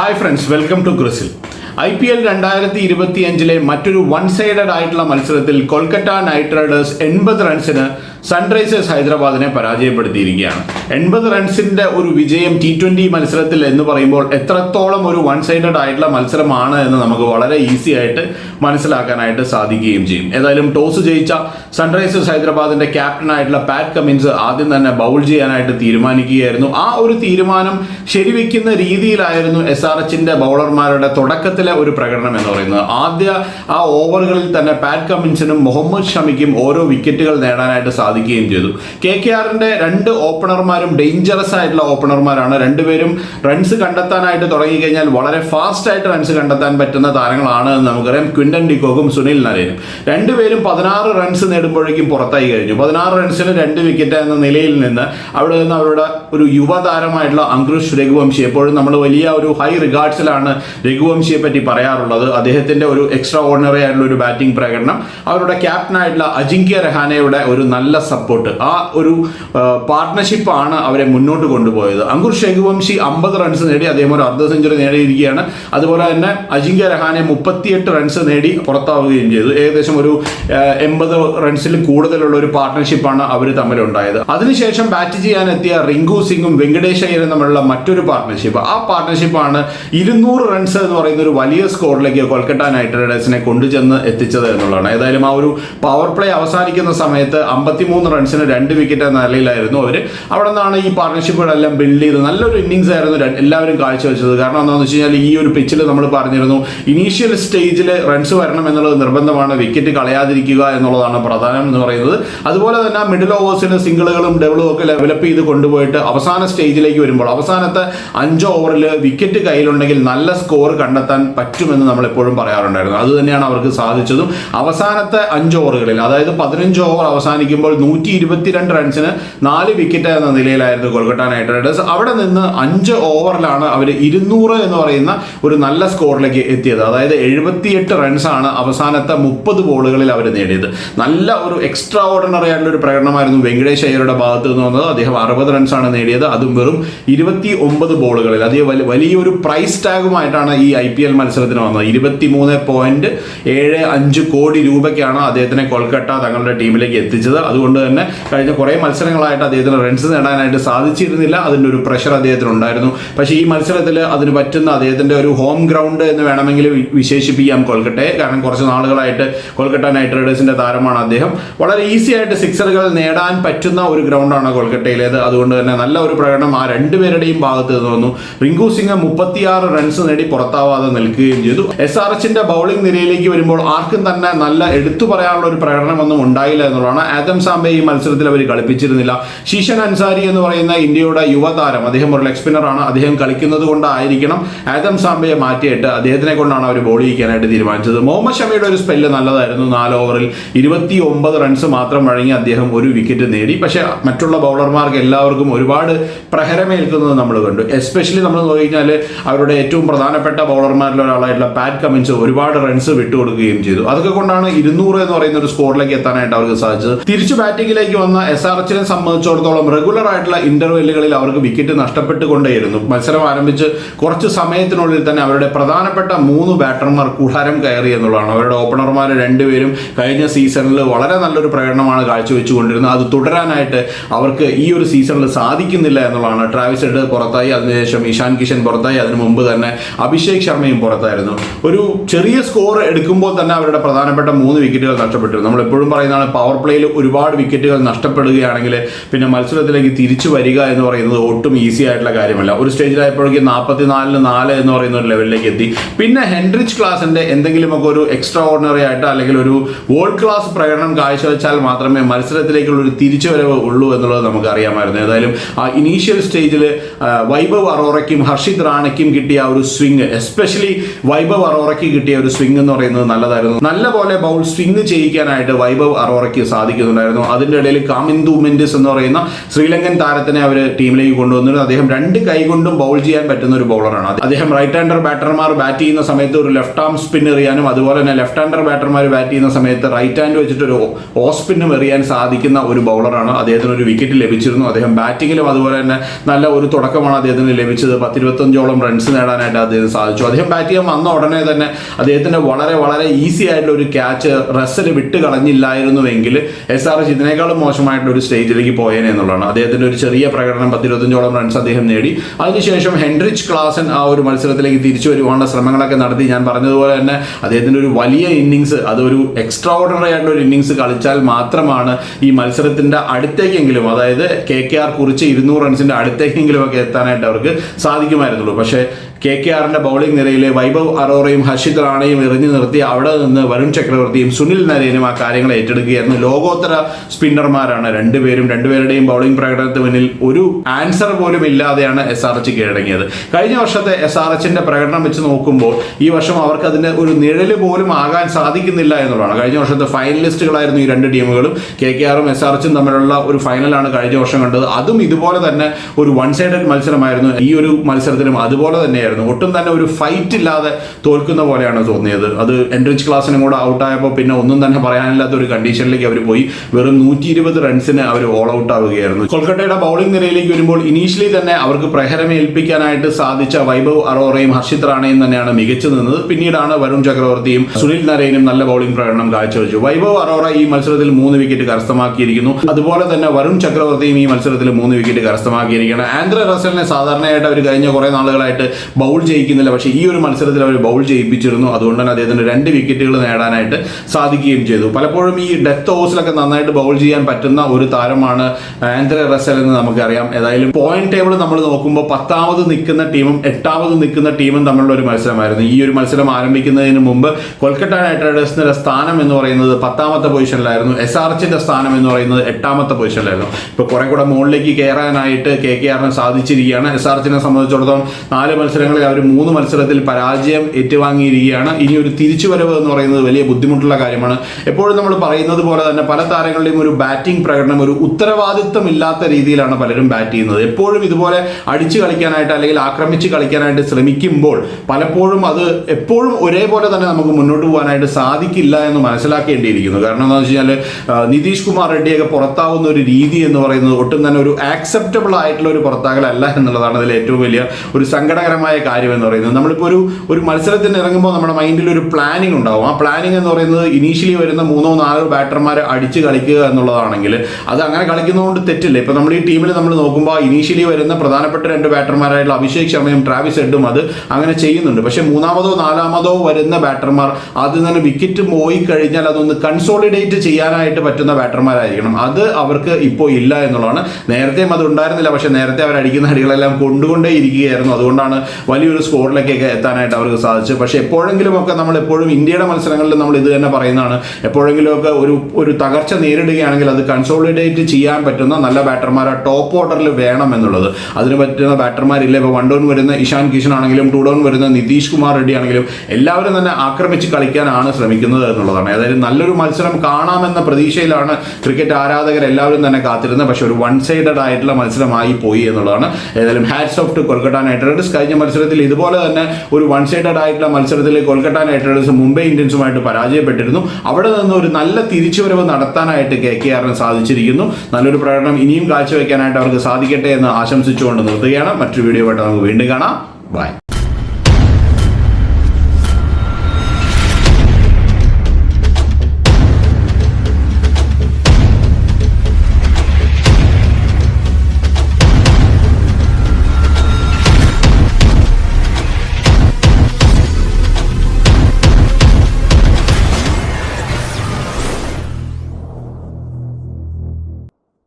Hi friends welcome to CRISIL I P L രണ്ടായിരത്തി ഇരുപത്തി അഞ്ചിലെ മറ്റൊരു വൺ സൈഡഡ് ആയിട്ടുള്ള മത്സരത്തിൽ കൊൽക്കത്ത നൈറ്റ് റൈഡേഴ്സ് എൺപത് റൺസിന് സൺറൈസേഴ്സ് ഹൈദരാബാദിനെ പരാജയപ്പെടുത്തിയിരിക്കുകയാണ്. എൺപത് റൺസിന്റെ ഒരു വിജയം ടി ട്വന്റി മത്സരത്തിൽ എന്ന് പറയുമ്പോൾ എത്രത്തോളം ഒരു വൺ സൈഡഡ് ആയിട്ടുള്ള മത്സരമാണ് എന്ന് നമുക്ക് വളരെ ഈസി ആയിട്ട് മനസ്സിലാക്കാനായിട്ട് സാധിക്കുകയും ചെയ്യും. ഏതായാലും ടോസ് ജയിച്ച സൺറൈസേഴ്സ് ഹൈദരാബാദിന്റെ ക്യാപ്റ്റനായിട്ടുള്ള പാറ്റ് കമിൻസ് ആദ്യം തന്നെ ബൗൾ ചെയ്യാനായിട്ട് തീരുമാനിക്കുകയായിരുന്നു. ആ ഒരു തീരുമാനം ശരിവെക്കുന്ന രീതിയിലായിരുന്നു എസ് ആർ എച്ചിന്റെ ബൗളർമാരുടെ തുടക്കത്തിലെ ഒരു പ്രകടനം എന്ന് പറയുന്നത് ആദ്യ ആ ഓവറുകളിൽ തന്നെ പാറ്റ് കമ്മിൻസിനും മുഹമ്മദ് ഷമിക്കും ഓരോ വിക്കറ്റുകൾ നേടാനായിട്ട് സാധിക്കുകയും ചെയ്തു. കെ കെ ആറിന്റെ രണ്ട് ഓപ്പണർമാരും ഡേഞ്ചറസ് ആയിട്ടുള്ള ഓപ്പണർമാരാണ്. രണ്ടുപേരും റൺസ് കണ്ടെത്താനായിട്ട് തുടങ്ങിക്കഴിഞ്ഞാൽ വളരെ ഫാസ്റ്റ് ആയിട്ട് റൺസ് കണ്ടെത്താൻ പറ്റുന്ന താരങ്ങളാണ് എന്ന് നമുക്കറിയാം. ക്വിൻഡൻ ഡിക്കോക്കും സുനിൽ നരേനും. രണ്ടുപേരും പതിനാറ് റൺസ് നേടുമ്പോഴേക്കും പുറത്തായി കഴിഞ്ഞു. പതിനാറ് റൺസിന് രണ്ട് വിക്കറ്റ് എന്ന നിലയിൽ നിന്ന് അവിടെ നിന്ന് അവരുടെ ഒരു യുവതാരമായിട്ടുള്ള അങ്കുഷ് രഘുവംശി. എപ്പോഴും നമ്മൾ വലിയ ഒരു ഹൈ റിഗാർഡ്സിലാണ് രഘുവംശിയെ പറ്റി പറയാറുള്ളത് അദ്ദേഹത്തിന്റെ ഒരു എക്സ്ട്രാ ഓർഡിനറി ആയിട്ടുള്ള ഒരു ബാറ്റിംഗ് പ്രകടനം അവരുടെ ക്യാപ്റ്റനായിട്ടുള്ള അജിങ്ക്യ രഹാനയുടെ ഒരു നല്ല സപ്പോർട്ട് ആ ഒരു പാർട്ട്ണർഷിപ്പാണ് അവരെ മുന്നോട്ട് കൊണ്ടുപോയത്. അങ്കുർ ഷെഗുവംശി അമ്പത് റൺസ് നേടി അദ്ദേഹം ഒരു അർദ്ധ സെഞ്ചുറി നേടിയിരിക്കുകയാണ്. അതുപോലെ തന്നെ അജിങ്ക്യ രഹാനെ മുപ്പത്തിയെട്ട് റൺസ് നേടി പുറത്താവുകയും ചെയ്തു. ഏകദേശം ഒരു എൺപത് റൺസിൽ കൂടുതലുള്ള ഒരു പാർട്ട്ണർഷിപ്പാണ് അവർ തമ്മിലുണ്ടായത്. അതിനുശേഷം ബാറ്റ് ചെയ്യാനെത്തിയ റിങ്കു സിംഗും വെങ്കടേഷ് അയ്യരും തമ്മിലുള്ള മറ്റൊരു പാർട്ട്ണർഷിപ്പ് ആ പാർട്ട്ണർഷിപ്പാണ് ഇരുന്നൂറ് റൺസ് എന്ന് പറയുന്ന ഒരു വലിയ സ്കോറിലേക്ക് കൊൽക്കത്ത നൈറ്റ് റൈഡേഴ്സിനെ കൊണ്ടുചെന്ന് എത്തിച്ചത് എന്നുള്ളതാണ്. ഏതായാലും ആ ഒരു പവർ പ്ലേ അവസാനിക്കുന്ന സമയത്ത് അമ്പത്തിമൂന്ന് റൺസിന് രണ്ട് വിക്കറ്റ് എന്ന നിലയിലായിരുന്നു അവർ അവിടെ നിന്നാണ് ഈ പാർട്ണർഷിപ്പുകളെല്ലാം ബിൽഡ് ചെയ്ത് നല്ലൊരു ഇന്നിങ്സ് ആയിരുന്നു എല്ലാവരും കാഴ്ചവെച്ചത്. കാരണം എന്താണെന്ന് വെച്ച് കഴിഞ്ഞാൽ ഈ ഒരു പിച്ചിൽ നമ്മൾ പറഞ്ഞിരുന്നു ഇനീഷ്യൽ സ്റ്റേജിൽ റൺസ് വരണം എന്നുള്ളത് നിർബന്ധമാണ് വിക്കറ്റ് കളയാതിരിക്കുക എന്നുള്ളതാണ് പ്രധാനം എന്ന് പറയുന്നത്. അതുപോലെ തന്നെ മിഡിൽ ഓവേഴ്സിൽ സിംഗിളുകളും ഡബിളും ഒക്കെ ഡെവലപ്പ് ചെയ്ത് കൊണ്ടുപോയിട്ട് അവസാന സ്റ്റേജിലേക്ക് വരുമ്പോൾ അവസാനത്തെ അഞ്ച് ഓവറിൽ വിക്കറ്റ് കയ്യിലുണ്ടെങ്കിൽ നല്ല സ്കോർ കണ്ടെത്താൻ പറ്റുമെന്ന് നമ്മൾ എപ്പോഴും പറയാറുണ്ടായിരുന്നു. അതുതന്നെയാണ് അവർക്ക് സാധിച്ചതും. അവസാനത്തെ അഞ്ച് ഓവറുകളിൽ അതായത് പതിനഞ്ച് ഓവർ അവസാനിക്കുമ്പോൾ നൂറ്റി ഇരുപത്തിരണ്ട് റൺസിന് നാല് വിക്കറ്റ് എന്ന നിലയിലായിരുന്നു കൊൽക്കത്ത നൈറ്റ് റൈഡേഴ്സ്. അവിടെ നിന്ന് അഞ്ച് ഓവറിലാണ് അവർ ഇരുന്നൂറ് എന്ന് പറയുന്ന ഒരു നല്ല സ്കോറിലേക്ക് എത്തിയത്. അതായത് എഴുപത്തിയെട്ട് റൺസാണ് അവസാനത്തെ മുപ്പത് ബോളുകളിൽ അവർ നേടിയത്. നല്ല ഒരു എക്സ്ട്രാ ഓർഡിനറി ആയിട്ടുള്ള ഒരു പ്രകടനമായിരുന്നു വെങ്കടേഷ് അയ്യരുടെ ഭാഗത്ത് നിന്ന് വന്നത്. അദ്ദേഹം അറുപത് റൺസാണ് നേടിയത്. അതും വെറും ഇരുപത്തി ഒമ്പത് ബോളുകളിൽ അതേ വലിയൊരു പ്രൈസ് ടാഗുമായിട്ടാണ് ഈ ഐ പി എൽ മത്സരത്തിന് വന്നത്. ഇരുപത്തി മൂന്ന് പോയിന്റ് ഏഴ് അഞ്ച് കോടി രൂപയ്ക്കാണ് അദ്ദേഹത്തിനെ കൊൽക്കത്ത തങ്ങളുടെ ടീമിലേക്ക് എത്തിച്ചത്. അതുകൊണ്ട് തന്നെ കഴിഞ്ഞ കുറേ മത്സരങ്ങളായിട്ട് അദ്ദേഹത്തിന് റൺസ് നേടാനായിട്ട് സാധിച്ചിരുന്നില്ല. അതിന്റെ ഒരു പ്രഷർ അദ്ദേഹത്തിന് ഉണ്ടായിരുന്നു പക്ഷേ ഈ മത്സരത്തിൽ അതിന് പറ്റുന്ന അദ്ദേഹത്തിന്റെ ഒരു ഹോം ഗ്രൗണ്ട് എന്ന് വേണമെങ്കിൽ വിശേഷിപ്പിക്കാം കൊൽക്കട്ടയെ. കാരണം കുറച്ച് നാളുകളായിട്ട് കൊൽക്കത്ത നൈറ്റ് റൈഡേഴ്സിന്റെ താരമാണ് അദ്ദേഹം. വളരെ ഈസി ആയിട്ട് സിക്സറുകൾ നേടാൻ പറ്റുന്ന ഒരു ഗ്രൗണ്ടാണ് കൊൽക്കട്ടയിലേത്. അതുകൊണ്ട് തന്നെ നല്ല ഒരു പ്രകടനം ആ രണ്ടുപേരുടെയും ഭാഗത്ത് നിന്ന് വന്നു. റിങ്കു സിംഗ് മുപ്പത്തിയാറ് റൺസ് നേടി പുറത്താവാതെ നിൽക്കുകയും ചെയ്തു. എസ് ആർ എച്ചിന്റെ ബൗളിംഗ് നിരയിലേക്ക് വരുമ്പോൾ ആർക്കും തന്നെ നല്ല എടുത്തു പറയാനുള്ള ഒരു പ്രകടനമൊന്നും ഉണ്ടായില്ല എന്നുള്ളതാണ്. ആദം സാംബെ ഈ മത്സരത്തിൽ അവർ കളിപ്പിച്ചിരുന്നില്ല. ശീഷൻ അൻസാരി എന്ന് പറയുന്ന ഇന്ത്യയുടെ യുവതാരം അദ്ദേഹം ഒരു ലെഗ് സ്പിന്നറാണ് അദ്ദേഹം കളിക്കുന്നത് കൊണ്ടായിരിക്കണം ആദം സാംബയെ മാറ്റിയിട്ട് അദ്ദേഹത്തിനെ കൊണ്ടാണ് അവർ ബോൾ ചെയ്യിക്കാനായിട്ട് തീരുമാനിച്ചത്. മുഹമ്മദ് ഷമിയുടെ ഒരു സ്പെല്ല് നല്ലതായിരുന്നു. നാല് ഓവറിൽ ഇരുപത്തി ഒമ്പത് റൺസ് മാത്രം വഴങ്ങി അദ്ദേഹം ഒരു വിക്കറ്റ് നേടി. പക്ഷേ മറ്റുള്ള ബൗളർമാർക്ക് എല്ലാവർക്കും ഒരുപാട് പ്രഹരമേൽക്കുന്നത് നമ്മൾ കണ്ടു. എസ്പെഷ്യലി നമ്മൾ നോക്കി കഴിഞ്ഞാൽ അവരുടെ ഏറ്റവും പ്രധാനപ്പെട്ട ബൗളർമാരിൽ ഒരാളായിട്ടുള്ള പാറ്റ് കമിൻസ് ഒരുപാട് റൺസ് വിട്ടുകൊടുക്കുകയും ചെയ്തു. അതൊക്കെ കൊണ്ടാണ് ഇരുന്നൂറ് എന്ന് പറയുന്ന ഒരു സ്കോറിലേക്ക് എത്താനായിട്ട് അവർക്ക് സാധിച്ചത്. തിരിച്ചു ബാറ്റിംഗിലേക്ക് വന്ന എസ് ആർ എച്ചിനെ സംബന്ധിച്ചിടത്തോളം റെഗുലർ ആയിട്ടുള്ള ഇന്റർവെല്ലുകളിൽ അവർക്ക് വിക്കറ്റ് നഷ്ടപ്പെട്ടുകൊണ്ടേയിരുന്നു. മത്സരം ആരംഭിച്ച് കുറച്ച് സമയത്തിനുള്ളിൽ തന്നെ അവരുടെ പ്രധാനപ്പെട്ട മൂന്ന് ബാറ്റർമാർ കൂടാരം കയറി എന്നുള്ളതാണ്. അവരുടെ ഓപ്പണർമാർ രണ്ടുപേരും കഴിഞ്ഞ സീസണിൽ വളരെ നല്ലൊരു പ്രകടനമാണ് കാഴ്ചവെച്ചുകൊണ്ടിരുന്നത്. അത് തുടരാനായിട്ട് അവർക്ക് ഈ ഒരു സീസണിൽ സാധിക്കുന്നില്ല എന്നുള്ളതാണ്. ട്രാവിസ് ഹെഡ് പുറത്തായി. അതിനുശേഷം ഇഷാൻ കിഷൻ പുറത്തായി. അതിനു മുമ്പ് തന്നെ അഭിഷേക് ശർമ്മയും പുറത്തായിരുന്നു. ഒരു ചെറിയ സ്കോർ എടുക്കുമ്പോൾ തന്നെ അവരുടെ പ്രധാനപ്പെട്ട മൂന്ന് വിക്കറ്റുകൾ നഷ്ടപ്പെട്ടു. നമ്മൾ എപ്പോഴും പറയുന്നതാണ് പവർ പ്ലേയിൽ ഒരുപാട് വിക്കറ്റുകൾ നഷ്ടപ്പെടുകയാണെങ്കിൽ പിന്നെ മത്സരത്തിലേക്ക് തിരിച്ചു വരിക എന്ന് പറയുന്നത് ഒട്ടും ഈസി ആയിട്ടുള്ള കാര്യമല്ല. ഒരു സ്റ്റേജിലായപ്പോഴേക്കും നാൽപ്പത്തി നാലിന് നാല് എന്ന് പറയുന്ന ഒരു ലെവലിലേക്ക് എത്തി. പിന്നെ ഹെൻറിച്ച് ക്ലാസിന്റെ എന്തെങ്കിലുമൊക്കെ ഒരു എക്സ്ട്രാ ഓർഡിനറി ആയിട്ട് അല്ലെങ്കിൽ ഒരു വേൾഡ് ക്ലാസ് പ്രകടനം കാഴ്ചവെച്ചാൽ മാത്രമേ മത്സരത്തിലേക്കുള്ള ഒരു തിരിച്ചു വരവ് ഉള്ളൂ എന്നുള്ളത് നമുക്ക് അറിയാമായിരുന്നു ഏതായാലും ആ ഇനീഷ്യൽ സ്റ്റേജിൽ വൈഭവ് അറോറയ്ക്കും ഹർഷിത് റാണയ്ക്കും കിട്ടിയ ആ ഒരു സ്വിങ് എസ്പെഷ്യലി വൈഭവ് അറോറയ്ക്ക് കിട്ടിയ ഒരു സ്വിംഗ് എന്ന് പറയുന്നത് നല്ലതായിരുന്നു. നല്ല പോലെ ബൗൾ സ്വിംഗ് ചെയ്യിക്കാനായിട്ട് വൈഭവ് അറോറയ്ക്ക് സാധിക്കുന്നുണ്ടായിരുന്നു. അതിന്റെ ഇടയിൽ കാമിന്ദു മെൻഡിസ് എന്ന് പറയുന്ന ശ്രീലങ്കൻ താരത്തിനെ അവർ ടീമിലേക്ക് കൊണ്ടുവന്നിരുന്നു. അദ്ദേഹം രണ്ട് കൈ കൊണ്ടും ബൗൾ ചെയ്യാൻ പറ്റുന്ന ഒരു ബൗളറാണ് അദ്ദേഹം റൈറ്റ് ഹാൻഡർ ബാറ്റർമാർ ബാറ്റ് ചെയ്യുന്ന സമയത്ത് ഒരു ലെഫ്റ്റ് ആം സ്പിൻ എറിയാനും അതുപോലെ തന്നെ ലെഫ്റ്റ് ഹാൻഡർ ബാറ്റർമാർ ബാറ്റ് ചെയ്യുന്ന സമയത്ത് റൈറ്റ് ഹാൻഡ് വെച്ചിട്ട് ഒരു ഓഫ് സ്പിന്നും എറിയാൻ സാധിക്കുന്ന ഒരു ബൗളറാണ് അദ്ദേഹത്തിന് ഒരു വിക്കറ്റ് ലഭിച്ചിരുന്നു. അദ്ദേഹം ബാറ്റിങ്ങിലും അതുപോലെ തന്നെ നല്ല ഒരു തുടക്കമാണ് അദ്ദേഹത്തിന് ലഭിച്ചത്. പത്തിരുപത്തഞ്ചോളം റൺസ് നേടാനായിട്ട് അദ്ദേഹം സാധിച്ചു. അദ്ദേഹം ബാറ്റ് ചെയ്യാൻ വന്ന ഉടനെ തന്നെ അദ്ദേഹത്തിന്റെ വളരെ വളരെ ഈസി ആയിട്ടുള്ള ഒരു ക്യാച്ച് റസൽ വിട്ട് കളഞ്ഞില്ലായിരുന്നുവെങ്കിൽ എസ് ആർ എച്ച് ഇതിനേക്കാളും മോശമായിട്ടുള്ള ഒരു സ്റ്റേജിലേക്ക് പോയേനെ എന്നുള്ളതാണ്. അദ്ദേഹത്തിന്റെ ഒരു ചെറിയ പ്രകടനം പത്തിരുപത്തഞ്ചോളം റൺസ് അദ്ദേഹം നേടി. അതിനുശേഷം ഹെൻറിച്ച് ക്ലാസൻ ആ ഒരു മത്സരത്തിലേക്ക് തിരിച്ചു വരുവാനുള്ള ശ്രമങ്ങളൊക്കെ നടത്തി. ഞാൻ പറഞ്ഞതുപോലെ തന്നെ അദ്ദേഹത്തിന്റെ ഒരു വലിയ ഇന്നിങ്സ് അതൊരു എക്സ്ട്രാ ഓർഡിനറി ആയിട്ടുള്ള ഒരു ഇന്നിങ്സ് കളിച്ചാൽ മാത്രമാണ് ഈ മത്സരത്തിന്റെ അടുത്തേക്കെങ്കിലും അതായത് കെ കെ ആർ കുറിച്ച് ഇരുന്നൂറ് റൺസിന്റെ അടുത്തേക്കെങ്കിലും ഒക്കെ എത്താനായിട്ട് അവർക്ക് സാധിക്കുമായിരുന്നുള്ളൂ. പക്ഷേ കെ കെ ആറിന്റെ ബൗളിംഗ് നിരയിലെ വൈഭവ് അറോറയും ഹർഷിത് റാണയും എറിഞ്ഞു നിർത്തി അവിടെ നിന്ന് വരുൺ ചക്രവർത്തിയും സുനിൽ നരേനും ആ കാര്യങ്ങൾ ഏറ്റെടുക്കുകയായിരുന്നു. ലോകോത്തര സ്പിന്നർമാരാണ് രണ്ടുപേരും. രണ്ടുപേരുടെയും ബൗളിംഗ് പ്രകടനത്തിന് മുന്നിൽ ഒരു ആൻസർ പോലും ഇല്ലാതെയാണ് എസ് ആർ എച്ച് കീഴടങ്ങിയത്. കഴിഞ്ഞ വർഷത്തെ എസ് ആർ എച്ചിന്റെ പ്രകടനം വെച്ച് നോക്കുമ്പോൾ ഈ വർഷം അവർക്ക് അതിന്റെ ഒരു നിഴൽ പോലും ആകാൻ സാധിക്കുന്നില്ല എന്നുള്ളതാണ്. കഴിഞ്ഞ വർഷത്തെ ഫൈനലിസ്റ്റുകളായിരുന്നു ഈ രണ്ട് ടീമുകളും. കെ കെ ആറും എസ് ആർ എച്ചും തമ്മിലുള്ള ഒരു ഫൈനലാണ് കഴിഞ്ഞ വർഷം കണ്ടത്. അതും ഇതുപോലെ തന്നെ ഒരു വൺ സൈഡഡ് മത്സരമായിരുന്നു ഈ ഒരു മത്സരത്തിലും. അതുപോലെ തന്നെയായിരുന്നു ഒട്ടും തന്നെ ഒരു ഫൈറ്റ് ഇല്ലാതെ തോൽക്കുന്ന പോലെയാണ് തോന്നിയത്. അത് എൻട്രൻസ് ക്ലാസ്സിനും കൂടെ ഔട്ടായപ്പോൾ പിന്നെ ഒന്നും തന്നെ പറയാനില്ലാത്ത ഒരു കണ്ടീഷനിലേക്ക് അവർ പോയി. വെറും നൂറ്റി ഇരുപത് റൺസിന് അവർ ഓൾ ഔട്ട് ആവുകയായിരുന്നു. കൊൽക്കത്തയുടെ ബൗളിംഗ് നിരയിലേക്ക് വരുമ്പോൾ ഇനീഷ്യലി തന്നെ അവർക്ക് പ്രഹരം ഏൽപ്പിക്കാനായിട്ട് സാധിച്ച വൈഭവ് അറോറയും ഹർഷിത് റാണയും തന്നെയാണ് മികച്ചു നിന്നത്. പിന്നീടാണ് വരുൺ ചക്രവർത്തിയും സുനിൽ നരേനും നല്ല ബൗളിംഗ് പ്രകടനം കാഴ്ചവെച്ചു. വൈഭവ് അറോറ ഈ മത്സരത്തിൽ മൂന്ന് വിക്കറ്റ് കരസ്ഥമാക്കിയിരിക്കുന്നു. അതുപോലെ തന്നെ വരുൺ ചക്രവർത്തിയും ഈ മത്സരത്തിൽ മൂന്ന് വിക്കറ്റ് കരസ്ഥമാക്കിയിരിക്കുകയാണ്. ആന്ധ്ര റസലിനെ സാധാരണയായിട്ട് അവർ കഴിഞ്ഞ കുറെ നാളുകളായിട്ട് ബൗൾ ചെയ്യിക്കുന്നില്ല പക്ഷേ ഈ ഒരു മത്സരത്തിൽ അവർ ബൗൾ ചെയ്യിപ്പിച്ചിരുന്നു അതുകൊണ്ട് തന്നെ അദ്ദേഹത്തിന് രണ്ട് വിക്കറ്റുകൾ നേടാനായിട്ട് സാധിക്കുകയും ചെയ്തു. പലപ്പോഴും ഈ ഡെത്ത് ഓവേഴ്സിലൊക്കെ നന്നായിട്ട് ബൗൾ ചെയ്യാൻ പറ്റുന്ന ഒരു താരമാണ് ആന്ധ്ര റസൽ എന്ന് നമുക്കറിയാം. ഏതായാലും പോയിന്റ് ടേബിൾ നമ്മൾ നോക്കുമ്പോൾ പത്താമത് നിൽക്കുന്ന ടീമും എട്ടാമത് നിൽക്കുന്ന ടീമും തമ്മിലുള്ള ഒരു മത്സരമായിരുന്നു. ഈ ഒരു മത്സരം ആരംഭിക്കുന്നതിന് മുമ്പ് കൊൽക്കത്ത നൈറ്റ് റൈഡേഴ്സിന്റെ സ്ഥാനം എന്ന് പറയുന്നത് പത്താമത്തെ പൊസിഷനിലായിരുന്നു. എസ് ആർ എച്ചിന്റെ സ്ഥാനം എന്ന് പറയുന്നത് എട്ടാമത്തെ പൊസിഷനിലായിരുന്നു. ഇപ്പൊ കുറെ കൂടെ മുകളിലേക്ക് കയറാനായിട്ട് കെ കെ ആറിന് സാധിച്ചിരിക്കുകയാണ്. എസ് ആർ എച്ചിനെ സംബന്ധിച്ചിടത്തോളം നാല് മത്സരങ്ങളിൽ അവർ മൂന്ന് മത്സരത്തിൽ പരാജയം ഏറ്റുവാങ്ങിയിരിക്കുകയാണ്. ഇനി ഒരു തിരിച്ചുവരവ് എന്ന് പറയുന്നത് വലിയ ബുദ്ധിമുട്ടുള്ള കാര്യമാണ്. എപ്പോഴും നമ്മൾ പറയുന്നത് പോലെ തന്നെ പല താരങ്ങളുടെയും ഒരു ബാറ്റിംഗ് പ്രകടനം ഒരു ഉത്തരവാദിത്വം ഇല്ലാത്ത രീതിയിലാണ് പലരും ബാറ്റ് ചെയ്യുന്നത്. എപ്പോഴും ഇതുപോലെ അടിച്ചു കളിക്കാനായിട്ട് അല്ലെങ്കിൽ ആക്രമിച്ച് കളിക്കാനായിട്ട് ശ്രമിക്കുമ്പോൾ പലപ്പോഴും അത് എപ്പോഴും ഒരേപോലെ തന്നെ നമുക്ക് മുന്നോട്ട് പോകാനായിട്ട് സാധിക്കില്ല എന്ന് മനസ്സിലാക്കേണ്ടിയിരിക്കുന്നു. കാരണം എന്താണെന്ന് വെച്ച് കഴിഞ്ഞാൽ നിതീഷ് കുമാർ റെഡ്ഡിയൊക്കെ പുറത്താവുന്ന ഒരു രീതി എന്ന് പറയുന്നത് ഒട്ടും തന്നെ ഒരു ആക്സെപ്റ്റബിൾ ആയിട്ടുള്ള ഒരു പുറത്താകലല്ല എന്നുള്ളതാണ് അതിൽ ഏറ്റവും വലിയ ഒരു സങ്കടകരമായ കാര്യം എന്ന് പറയുന്നത്. നമ്മളിപ്പോൾ ഒരു ഒരു മത്സരത്തിന് ഇറങ്ങുമ്പോൾ നമ്മുടെ മൈൻഡിൽ ഒരു പ്ലാനിങ് ഉണ്ടാവും. ആ പ്ലാനിങ് എന്ന് പറയുന്നത് ഇനീഷ്യലി വരുന്ന മൂന്നോ നാലോ ബാറ്റർമാർ അടിച്ച് കളിക്കുക എന്നുള്ളതാണെങ്കിൽ അത് അങ്ങനെ കളിക്കുന്നതുകൊണ്ട് തെറ്റില്ല. ഇപ്പോൾ നമ്മൾ ഈ ടീമിൽ നമ്മൾ നോക്കുമ്പോൾ ഇനീഷ്യലി വരുന്ന പ്രധാനപ്പെട്ട രണ്ട് ബാറ്റർമാരായിട്ടുള്ള അഭിഷേക് ശർമ്മയും ട്രാവിസ് ഹെഡും അത് അങ്ങനെ ചെയ്യുന്നുണ്ട്. പക്ഷേ മൂന്നാമതോ നാലാമതോ വരുന്ന ബാറ്റർമാർ ആദ്യം തന്നെ വിക്കറ്റ് പോയി കഴിഞ്ഞാൽ അതൊന്ന് കൺസോളിഡേറ്റ് ചെയ്യാനായിട്ട് പറ്റുന്ന ബാറ്റർമാരായിരിക്കണം അത് അവർക്ക് ഇപ്പോൾ ഇല്ല എന്നുള്ളതാണ്. നേരത്തെയും അത് ഉണ്ടായിരുന്നില്ല. പക്ഷേ നേരത്തെ അവർ അടിക്കുന്ന അടികളെല്ലാം കൊണ്ടുകൊണ്ടേ ഇരിക്കുകയായിരുന്നു അതുകൊണ്ടാണ് വലിയൊരു സ്കോറിലേക്കൊക്കെ എത്താനായിട്ട് അവർക്ക് സാധിച്ചു. പക്ഷേ എപ്പോഴെങ്കിലും ഒക്കെ നമ്മൾ എപ്പോഴും ഇന്ത്യയുടെ മത്സരങ്ങളിൽ നമ്മൾ ഇത് തന്നെ പറയുന്നതാണ്. എപ്പോഴെങ്കിലും ഒക്കെ ഒരു ഒരു തകർച്ച നേരിടുകയാണെങ്കിൽ അത് കൺസോളിഡേറ്റ് ചെയ്യാൻ പറ്റുന്ന നല്ല ബാറ്റർമാർ ആ ടോപ്പ് ഓർഡറിൽ വേണം എന്നുള്ളത്. അതിന് പറ്റുന്ന ബാറ്റർമാരില്ല ഇപ്പോൾ വൺ ഡൗൺ വരുന്ന ഇഷാൻ കിഷൻ ആണെങ്കിലും ടു ഡൗൺ വരുന്ന നിതീഷ് കുമാർ റെഡ്ഡി ആണെങ്കിലും എല്ലാവരും തന്നെ ആക്രമിച്ച് കളിക്കാനാണ് ശ്രമിക്കുന്നത് എന്നുള്ളതാണ്. അതായത് നല്ലൊരു മത്സരം കാണാമെന്ന പ്രതീക്ഷയിലാണ് ക്രിക്കറ്റ് ആരാധകർ എല്ലാവരും തന്നെ കാത്തിരുന്നത്. പക്ഷേ ഒരു വൺ സൈഡഡ് ആയിട്ടുള്ള മത്സരമായി പോയി എന്നുള്ളതാണ്. ഏതായാലും hats off to Kolkata Knight Riders. കഴിഞ്ഞ മത്സരത്തിൽ ഇതുപോലെ തന്നെ ഒരു വൺ സൈഡഡ് ആയിട്ടുള്ള മത്സരത്തിൽ കൊൽക്കത്ത നൈറ്റ് റൈഡേഴ്സ് മുംബൈ ഇന്ത്യൻസുമായിട്ട് പരാജയപ്പെട്ടിരുന്നു. അവിടെ നിന്ന് ഒരു നല്ല തിരിച്ചുവരവ് നടത്താനായിട്ട് കെ കെ ആറിന് സാധിച്ചിരിക്കുന്നു. നല്ലൊരു പ്രകടനം ഇനിയും കാഴ്ചവെക്കാനായിട്ട് അവർക്ക് സാധിക്കട്ടെ എന്ന് ആശംസിച്ചുകൊണ്ട് നിർത്തുകയാണ്. മറ്റൊരു വീഡിയോ ആയിട്ട് നമുക്ക് വീണ്ടും കാണാം. ബൈ